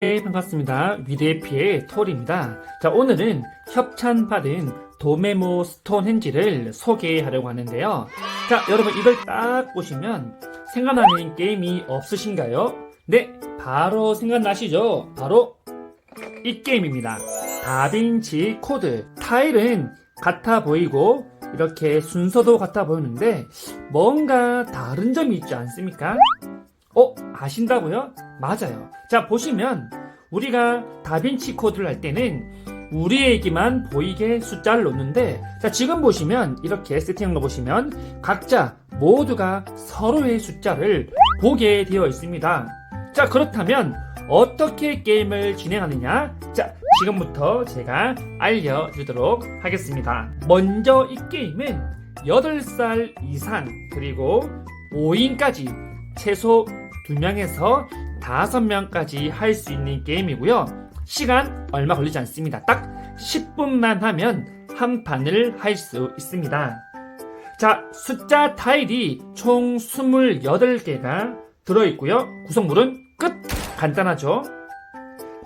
네, 반갑습니다. 위대피의 톨입니다. 자, 오늘은 협찬받은 도메모 스톤헨지를 소개하려고 하는데요. 자, 여러분 이걸 딱 보시면 생각나는 게임이 없으신가요? 네, 바로 생각나시죠? 바로 이 게임입니다. 다빈치 코드. 타일은 같아 보이고 이렇게 순서도 같아 보이는데 뭔가 다른 점이 있지 않습니까? 어, 아신다고요? 맞아요. 자, 보시면 우리가 다빈치 코드를 할 때는 우리에게만 보이게 숫자를 놓는데 자, 지금 보시면 이렇게 세팅을 보시면 각자 모두가 서로의 숫자를 보게 되어 있습니다. 자, 그렇다면 어떻게 게임을 진행하느냐? 자, 지금부터 제가 알려드리도록 하겠습니다. 먼저 이 게임은 8살 이상 그리고 5인까지 최소 2명에서 5명까지 할 수 있는 게임이고요. 시간 얼마 걸리지 않습니다. 딱 10분만 하면 한 판을 할 수 있습니다. 자, 숫자 타일이 총 28개가 들어있고요. 구성물은 끝! 간단하죠?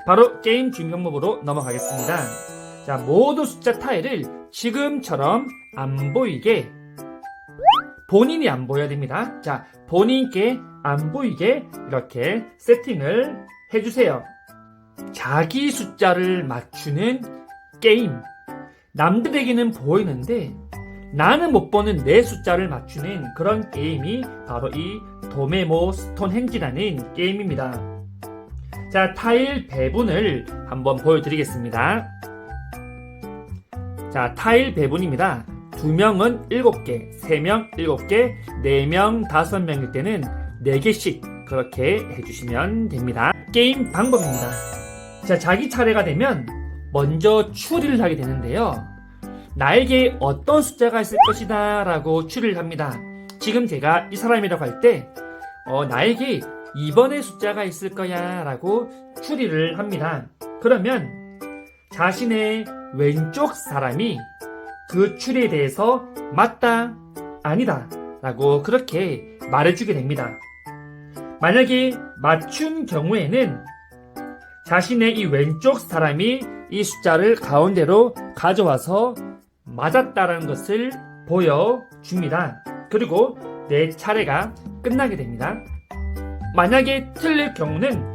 바로 게임 주인 방법으로 넘어가겠습니다. 자, 모두 숫자 타일을 지금처럼 안 보이게 본인이 안 보여야 됩니다. 자, 본인께 안 보이게 이렇게 세팅을 해주세요. 자기 숫자를 맞추는 게임. 남들에게는 보이는데 나는 못 보는 내 숫자를 맞추는 그런 게임이 바로 이 도메모 스톤헨지라는 게임입니다. 자, 타일 배분을 한번 보여드리겠습니다. 자, 타일 배분입니다. 두 명은 7개, 세명 7개, 네명 5명일 때는 4개씩 그렇게 해주시면 됩니다. 게임 방법입니다. 자, 자기 차례가 되면 먼저 추리를 하게 되는데요. 나에게 어떤 숫자가 있을 것이다 라고 추리를 합니다. 지금 제가 이 사람이라고 할 때, 어, 나에게 2번의 숫자가 있을 거야 라고 추리를 합니다. 그러면 자신의 왼쪽 사람이 그 추리에 대해서 맞다, 아니다 라고 그렇게 말해주게 됩니다. 만약에 맞춘 경우에는 자신의 이 왼쪽 사람이 이 숫자를 가운데로 가져와서 맞았다라는 것을 보여줍니다. 그리고 내 차례가 끝나게 됩니다. 만약에 틀릴 경우는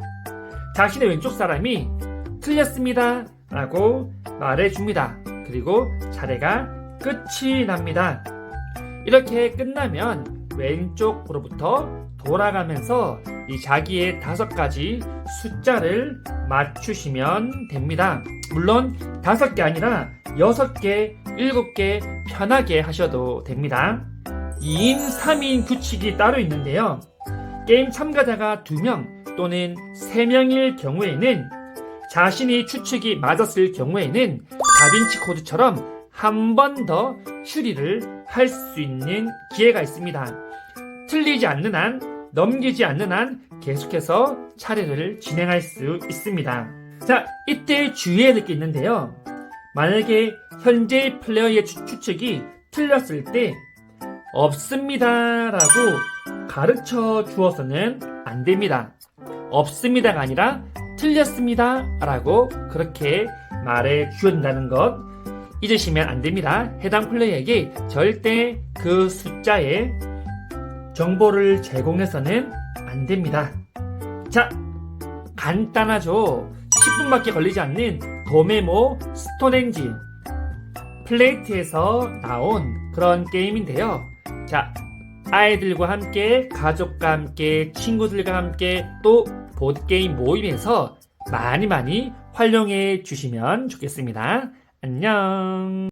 자신의 왼쪽 사람이 틀렸습니다. 라고 말해줍니다. 그리고 차례가 끝이 납니다. 이렇게 끝나면 왼쪽으로부터 돌아가면서 이 자기의 다섯 가지 숫자를 맞추시면 됩니다. 물론 다섯 개 아니라 여섯 개, 일곱 개 편하게 하셔도 됩니다. 2인, 3인 규칙이 따로 있는데요. 게임 참가자가 2명 또는 3명일 경우에는 자신이 추측이 맞았을 경우에는 다빈치 코드처럼 한 번 더 추리를 할 수 있는 기회가 있습니다. 틀리지 않는 한, 넘기지 않는 한 계속해서 차례를 진행할 수 있습니다. 자, 이때 주의해야 될 게 있는데요. 만약에 현재 플레이어의 추, 추측이 틀렸을 때 없습니다 라고 가르쳐 주어서는 안 됩니다. 없습니다가 아니라 틀렸습니다 라고 그렇게 말해 주는다는 것 잊으시면 안 됩니다. 해당 플레이어에게 절대 그 숫자의 정보를 제공해서는 안 됩니다. 자, 간단하죠? 10분밖에 걸리지 않는 도메모 스톤엔진 플레이트에서 나온 그런 게임인데요. 자, 아이들과 함께, 가족과 함께, 친구들과 함께 또 보드게임 모임에서 많이 많이 활용해 주시면 좋겠습니다. 안녕.